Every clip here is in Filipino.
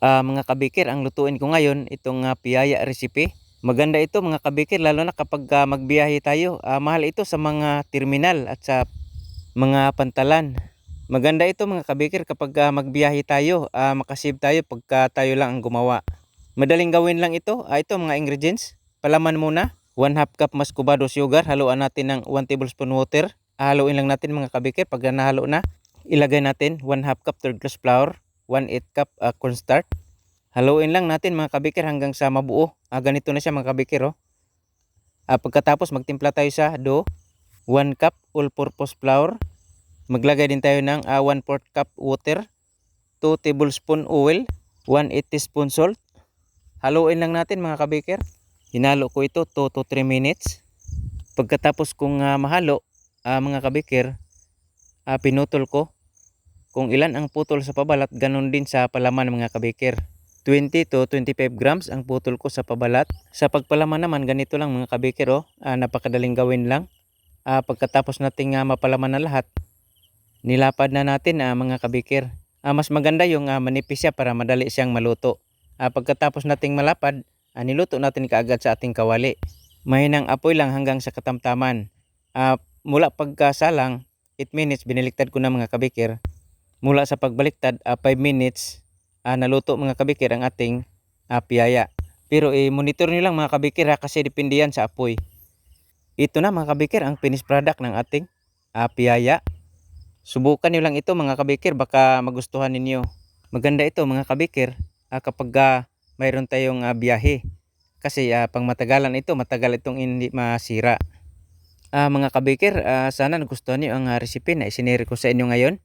Ah, mga kabikir, ang lutuin ko ngayon, itong ah, piyaya recipe. Maganda ito mga kabikir, lalo na kapag ah, magbiyahe tayo. Ah, mahal ito sa mga terminal at sa mga pantalan. Maganda ito mga kabikir kapag ah, magbiyahe tayo, ah, makasave tayo pagka tayo lang ang gumawa. Madaling gawin lang ito. Ah, ito mga ingredients. Palaman muna. 1 half cup mascubado sugar. Haluan natin ng 1 tablespoon water. Haluin lang natin mga kabikir. Pag nahalo na, ilagay natin 1 half cup third glass flour. 1 8 cup ah, cornstarch. Haluin lang natin mga kabikir hanggang sa mabuo. Ah, ganito na siya mga kabikir. Oh. Ah, pagkatapos magtimpla tayo sa dough. 1 cup all-purpose flour. Maglagay din tayo ng ah, 1 4 cup water. 2 tablespoon oil. 1 8 teaspoon salt. Haluin lang natin mga kabikir. Hinalo ko ito 2 to 3 minutes. Pagkatapos kong ah, mahalo, ah, mga kabikir, ah, pinutol ko kung ilan ang putol sa pabalat, ganun din sa palaman mga kabikir. 20 to 25 grams ang putol ko sa pabalat. Sa pagpalaman naman, ganito lang mga kabikir, oh. Ah, napakadaling gawin lang. Ah, pagkatapos nating ah, mapalaman na lahat, nilapad na natin ah, mga kabikir. Ah, mas maganda yung ah, manipis siya para madali siyang maluto. Ah, pagkatapos nating malapad, ah, niluto natin kaagad sa ating kawali. Mahinang apoy lang hanggang sa katamtaman. Ah, mula pagkasalang, 8 minutes, biniliktad ko na mga kabikir. Mula sa pagbaliktad, 5 minutes, ah, naluto mga kabikir ang ating ah, piyaya. Pero i-monitor nyo lang mga kabikir ha, kasi depende yan sa apoy. Ito na mga kabikir ang finished product ng ating ah, piyaya. Subukan nyo lang ito mga kabikir, baka magustuhan ninyo. Maganda ito mga kabikir ah, kapag ah, mayroon tayong ah, biyahe. Kasi ah, pang matagalan ito, matagal itong hindi masira. Ah, mga kabikir, ah, sana nagustuhan niyo ang ah, recipe na isinare ko sa inyo ngayon.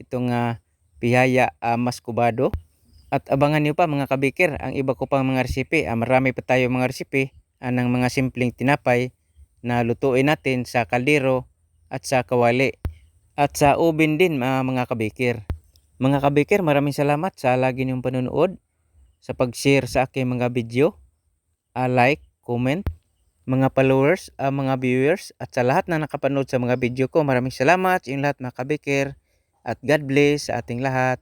Itong ah, pihaya ah, mascubado. At abangan niyo pa mga kabikir ang iba ko pang mga recipe. Ah, marami pa tayo mga recipe ah, ng mga simpleng tinapay na lutuin natin sa kaldero at sa kawali. At sa ubin din ah, mga kabikir. Mga kabikir, maraming salamat sa lagi niyong panonood, sa pag-share sa aking mga video, ah, like, comment, mga followers, ah, mga viewers, at sa lahat na nakapanood sa mga video ko, maraming salamat sa lahat mga kabikir, at God bless sa ating lahat.